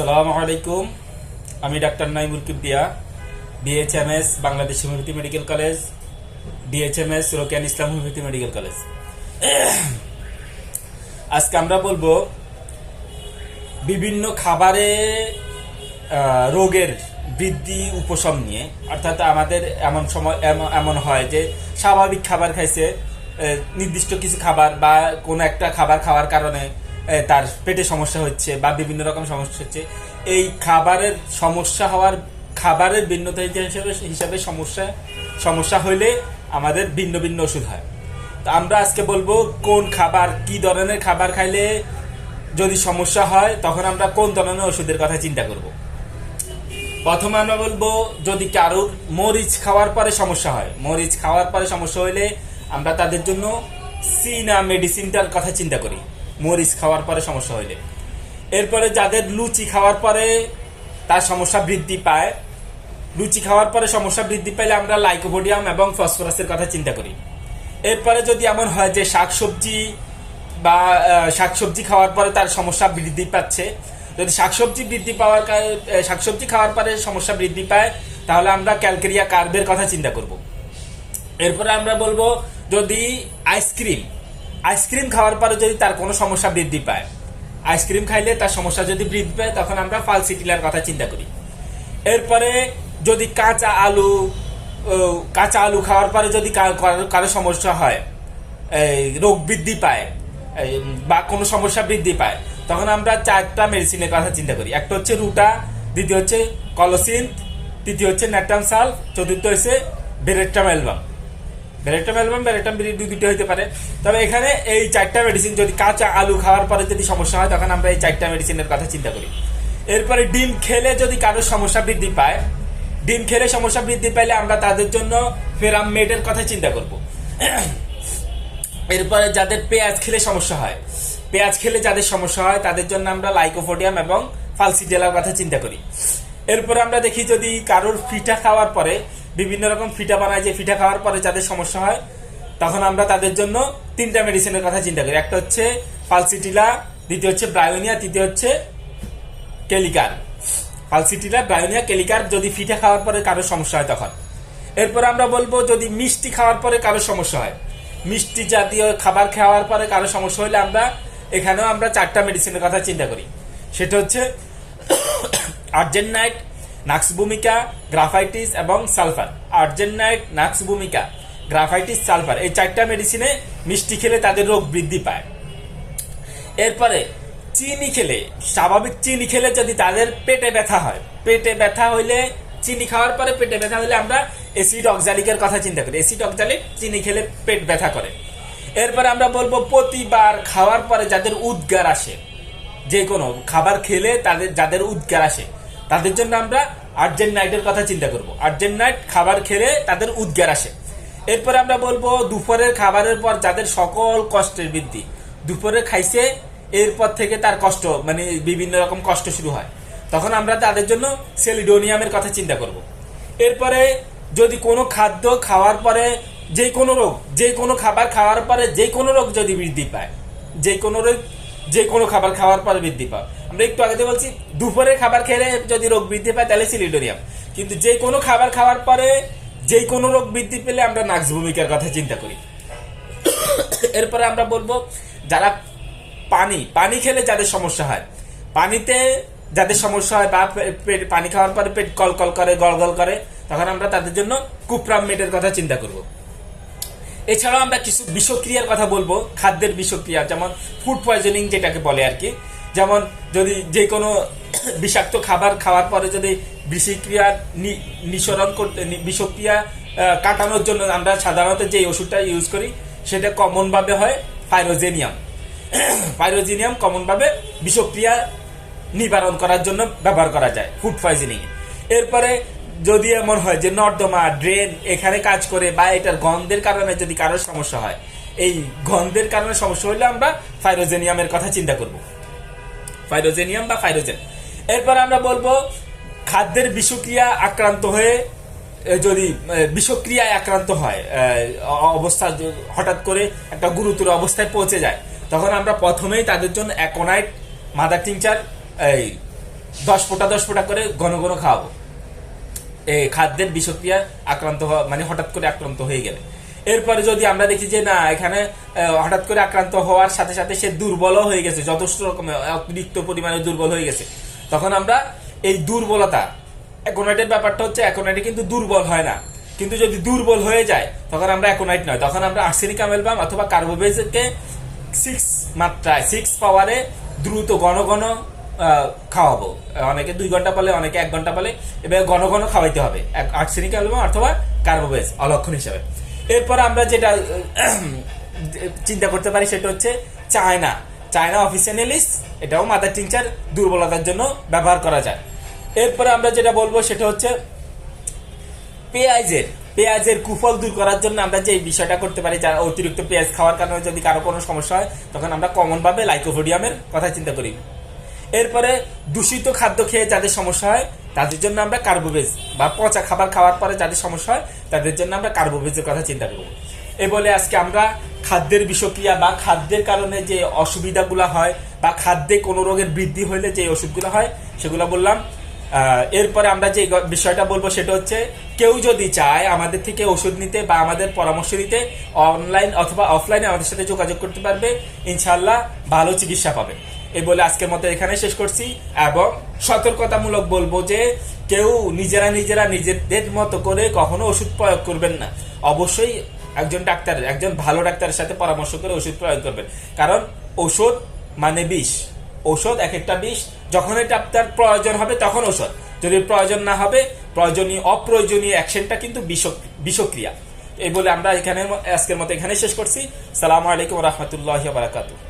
আসসালামু আলাইকুম। আমি doctor Naimul কিবদিয়া BHMS Bangladesh homeopathy medical college DHMS রোকেয়ান Islam homeopathy medical college আজকে আমরা বলব বিভিন্ন খাবারে রোগের বৃদ্ধি উপশম নিয়ে। অর্থাৎ আমাদের এমন সময়, এমন- হয় যে স্বাভাবিক খাবার খাইছে নির্দিষ্ট কিছু খাবার বা কোনো একটা খাবার খাওয়ার কারণে তার পেটে সমস্যা হচ্ছে বা বিভিন্ন রকম সমস্যা হচ্ছে। এই খাবারের সমস্যা হওয়ার খাবারের ভিন্নতা হিসাবে হিসাবে সমস্যা সমস্যা হইলে আমাদের ভিন্ন ভিন্ন ওষুধ হয়। তো আমরা আজকে বলব কোন খাবার, কি ধরনের খাবার খাইলে যদি সমস্যা হয়, তখন আমরা কোন ধরনের ওষুধের কথা চিন্তা করব। প্রথমে আমরা বলব যদি কারোর মরিচ খাওয়ার পরে সমস্যা হয়। মরিচ খাওয়ার পরে সমস্যা হইলে আমরা তাদের জন্য সিনা মেডিসিনটার কথা চিন্তা করি। মরিচ খাওয়ার পরে সমস্যা হইলে। এরপরে যাদের লুচি খাওয়ার পরে তার সমস্যা বৃদ্ধি পায়। লুচি খাওয়ার পরে সমস্যা বৃদ্ধি পাইলে আমরা লাইকোভোডিয়াম এবং ফসফরাসের কথা চিন্তা করি। এরপরে যদি এমন হয় যে শাকসবজি বা শাকসবজি খাওয়ার পরে তার সমস্যা বৃদ্ধি পাচ্ছে, যদি শাকসবজি বৃদ্ধি পাওয়ার শাকসবজি খাওয়ার পরে সমস্যা বৃদ্ধি পায়, তাহলে আমরা ক্যালকেরিয়া কার্বের কথা চিন্তা করব। এরপরে আমরা বলব যদি আইসক্রিম আইসক্রিম খাওয়ার পরে যদি তার কোনো সমস্যা বৃদ্ধি পায়, আইসক্রিম খাইলে তার সমস্যা যদি বৃদ্ধি পায়, তখন আমরা ফালসিটিলার কথা চিন্তা করি। এরপরে যদি কাঁচা আলু কাঁচা আলু খাওয়ার পরে যদি কারও সমস্যা হয় রোগ বৃদ্ধি পায় বা কোনো সমস্যা বৃদ্ধি পায়, তখন আমরা চারটা মেডিসিনের কথা চিন্তা করি। একটা হচ্ছে রুটা, দ্বিতীয় হচ্ছে কলোসিন, তৃতীয় হচ্ছে ন্যাটামসাল চতুর্থ হচ্ছে বেরেট্রাম অ্যালবাম। বেরেট্রাম অ্যালবাম বেরেট্রাম বিড়ি দুই দুটো হতে পারে। তবে এখানে এই চারটা মেডিসিন যদি কাঁচা আলু খাওয়ার পরে যদি সমস্যা হয়, তখন আমরা এই চারটা মেডিসিনের কথা চিন্তা করি। এরপরে ডিম খেলে যদি কারোর সমস্যা বৃদ্ধি পায়, ডিম খেলে সমস্যা বৃদ্ধি পাইলে আমরা তাদের জন্য ফেরাম মেডের কথা চিন্তা করব। এরপরে যাদের পেঁয়াজ খেলে সমস্যা হয়, পেঁয়াজ খেলে যাদের সমস্যা হয়, তাদের জন্য আমরা লাইকোফোডিয়াম এবং ফালসিডেলার কথা চিন্তা করি। এরপরে আমরা দেখি যদি কারোর ফিটা খাওয়ার পরে বিভিন্ন রকম ফিটা বানায় যে ফিটা খাওয়ার পরে যাদের সমস্যা হয়, তখন আমরা তাদের জন্য তিনটা মেডিসিনের কথা চিন্তা করি। একটা হচ্ছে পালসিটিলা দ্বিতীয় হচ্ছে ব্রায়োনিয়া তৃতীয় হচ্ছে কেলিকার পালসিটিলা ব্রায়োনিয়া কেলিকার যদি ফিটা খাওয়ার পরে কারোর সমস্যা হয় তখন। এরপর আমরা বলব যদি মিষ্টি খাওয়ার পরে কারোর সমস্যা হয়, মিষ্টি জাতীয় খাবার খাওয়ার পরে কারোর সমস্যা হলে আমরা এখানেও আমরা চারটা মেডিসিনের কথা চিন্তা করি। সেটা হচ্ছে আর্জেন্নাইট নাক্সভূমিকা, গ্রাফাইটিস এবং সালফার। আর্জেন্নাইট নাক্সভূমিকা, গ্রাফাইটিস, সালফার। এই চারটা মেডিসিনে মিষ্টি খেলে তাদের রোগ বৃদ্ধি পায়। এরপরে চিনি খেলে, স্বাভাবিক চিনি খেলে যদি তাদের পেটে ব্যথা হয়, পেটে ব্যথা হইলে চিনি খাওয়ার পরে পেটে ব্যথা হলে আমরা অ্যাসিড অক্সালিকের কথা চিন্তা করি। অ্যাসিড অক্সালিক চিনি খেলে পেট ব্যথা করে। এরপরে আমরা বলব প্রতিবার খাওয়ার পরে যাদের উদ্গার আসে যে কোনো খাবার খেলে তাদের, যাদের উদ্গার আসে তাদের জন্য আমরা আর্জেন্ট নাইটের কথা চিন্তা করব। আর্জেন্ট নাইট খাবার খেলে তাদের উদ্গার আসে। এরপরে আমরা বলব দুপুরের খাবারের পর যাদের সকল কষ্টের বৃদ্ধি, দুপুরে খাইছে, এরপর থেকে তার কষ্ট মানে বিভিন্ন রকম কষ্ট শুরু হয়। তখন আমরা তাদের জন্য সেলিডোনিয়ামের কথা চিন্তা করব। এরপরে যদি কোনো খাদ্য খাওয়ার পরে যে কোনো রোগ যে কোনো খাবার খাওয়ার পরে যে কোনো রোগ যদি বৃদ্ধি পায় যে কোনো রোগ যে কোনো খাবার খাওয়ার পরে বৃদ্ধি পায়। আমরা একটু আগে বলছি, দুপুরে খাবার খেলে যদি রোগ বৃদ্ধি পায়, তাহলে সিলিডোরিয়াম। কিন্তু যে কোনো খাবার খাওয়ার পরে যে কোনো রোগ বৃদ্ধি পেলে আমরা নাক্স ভূমিকার কথা চিন্তা করি। এরপরে আমরা বলব, যারা পানি পানি খেলে যাদের সমস্যা হয়, পানিতে যাদের সমস্যা হয় বা পেট পানি খাওয়ার পরে পেট কল কল করে গল গল করে, তখন আমরা তাদের জন্য কুপ্রাম মেটের কথা চিন্তা করব। এছাড়াও আমরা কিছু বিষক্রিয়ার কথা বলব, খাদ্যের বিষক্রিয়া, যেমন ফুড পয়জনিং যেটাকে বলে আর কি। যেমন যদি যে কোনো বিষাক্ত খাবার খাওয়ার পরে যদি বিষক্রিয়া নি- নিঃসরণ করতে বিষক্রিয়া কাটানোর জন্য আমরা সাধারণত যে ওষুধটা ইউজ করি, সেটা কমনভাবে হয় ফাইরোজেনিয়াম ফাইরোজেনিয়াম কমনভাবে বিষক্রিয়া নিবারণ করার জন্য ব্যবহার করা যায় ফুড পয়জনিং এরপরে যদি এমন হয় যে নর্দমা, ড্রেন এখানে কাজ করে বা এটার গন্ধের কারণে যদি কারোর সমস্যা হয়, এই গন্ধের কারণে সমস্যা হলে আমরা ফাইরোজেনিয়ামের কথা চিন্তা করব। ফাইরোজেনিয়াম বা ফাইরোজেন। এরপর আমরা বলব খাদ্যের বিষক্রিয়া আক্রান্ত হয়ে যদি বিষক্রিয়ায় আক্রান্ত হয় অবস্থা হঠাৎ করে একটা গুরুতর অবস্থায় পৌঁছে যায়, তখন আমরা প্রথমেই তাদের জন্য অ্যাকোনাইট, মাদার টিংচার এই, দশ ফোঁটা দশ ফোঁটা করে ঘন ঘন খাওয়াবো। খাদ্যের বিষক্রিয়া আক্রান্ত হওয়া মানে হঠাৎ করে আক্রান্ত হয়ে গেলে। এরপরে যদি আমরা দেখি যে না, এখানে হঠাৎ করে আক্রান্ত হওয়ার সাথে সাথে সে দুর্বলও হয়ে গেছে, যথেষ্ট রকমের অতিরিক্ত পরিমাণে দুর্বল হয়ে গেছে। তখন আমরা এই দুর্বলতা অ্যাকোনাইটের ব্যাপারটা হচ্ছে অ্যাকোনাইটে কিন্তু দুর্বল হয় না। কিন্তু যদি দুর্বল হয়ে যায়, তখন আমরা অ্যাকোনাইট নয়। তখন আমরা আর্সেনিক অ্যামেলবাম অথবা কার্বোবেজকে সিক্স মাত্রায় সিক্স পাওয়ারে দ্রুত, ঘন ঘন খাওয়াবো। অনেকে দুই ঘণ্টা পালে, অনেকে এক ঘণ্টা পালে। এবার ঘন ঘন খাওয়াইতে হবে। আর্সেনিক অ্যালবাম অথবা কার্বোবেজ অলক্ষণ হিসাবে। এরপর আমরা যেটা চিন্তা করতে পারি সেটা হচ্ছে চায়না। চায়না অফিসিয়ালিস এটাও মাদার টিংচার দুর্বলতার জন্য ব্যবহার করা যায়। এরপরে আমরা যেটা বলব সেটা হচ্ছে পেঁয়াজের। পেঁয়াজের কুফল দূর করার জন্য আমরা যে বিষয়টা করতে পারি, যারা অতিরিক্ত পেঁয়াজ খাওয়ার কারণে যদি কারও কোনো সমস্যা হয়, তখন আমরা কমন ভাবে লাইকোফোডিয়ামের কথা চিন্তা করি। এরপরে দূষিত খাদ্য খেয়ে যাদের সমস্যা হয়, তাদের জন্য আমরা কার্বোভেজ বা পচা খাবার খাওয়ার পরে যাদের সমস্যা হয়, তাদের জন্য আমরা কার্বোভেজের কথা চিন্তা করব। এ বলে আজকে আমরা খাদ্যের বিষক্রিয়া বা খাদ্যের কারণে যে অসুবিধাগুলো হয় বা খাদ্যে কোনো রোগের বৃদ্ধি হলে যে ওষুধগুলো হয়, সেগুলো বললাম। এরপরে আমরা যে বিষয়টা বলব সেটা হচ্ছে, কেউ যদি চায় আমাদের থেকে ওষুধ নিতে বা আমাদের পরামর্শ নিতে অনলাইন অথবা অফলাইনে আমাদের সাথে যোগাযোগ করতে পারবে ইনশাল্লাহ ভালো চিকিৎসা পাবে। এই বলে আজকের মতো এখানে শেষ করছি এবং সতর্কতামূলক বলব যে কেউ নিজেরা নিজেরা নিজেদের মতো করে কখনো ওষুধ প্রয়োগ করবেন না। অবশ্যই একজন ডাক্তার, একজন ভালো ডাক্তারের সাথে পরামর্শ করে ওষুধ প্রয়োগ করবেন। কারণ ওষুধ মানে বিষ। ওষুধ এক একটা বিষ যখন এটা আপনার প্রয়োজন হবে তখন ওষুধ। যদি প্রয়োজন না হবে, প্রয়োজনীয়, অপ্রয়োজনীয় অ্যাকশনটা কিন্তু বিষক্রিয়া। এই বলে আমরা এখানে, আজকের মতো এখানে শেষ করছি। সালামু আলাইকুম রহমতুল্লাহ বারাকাতু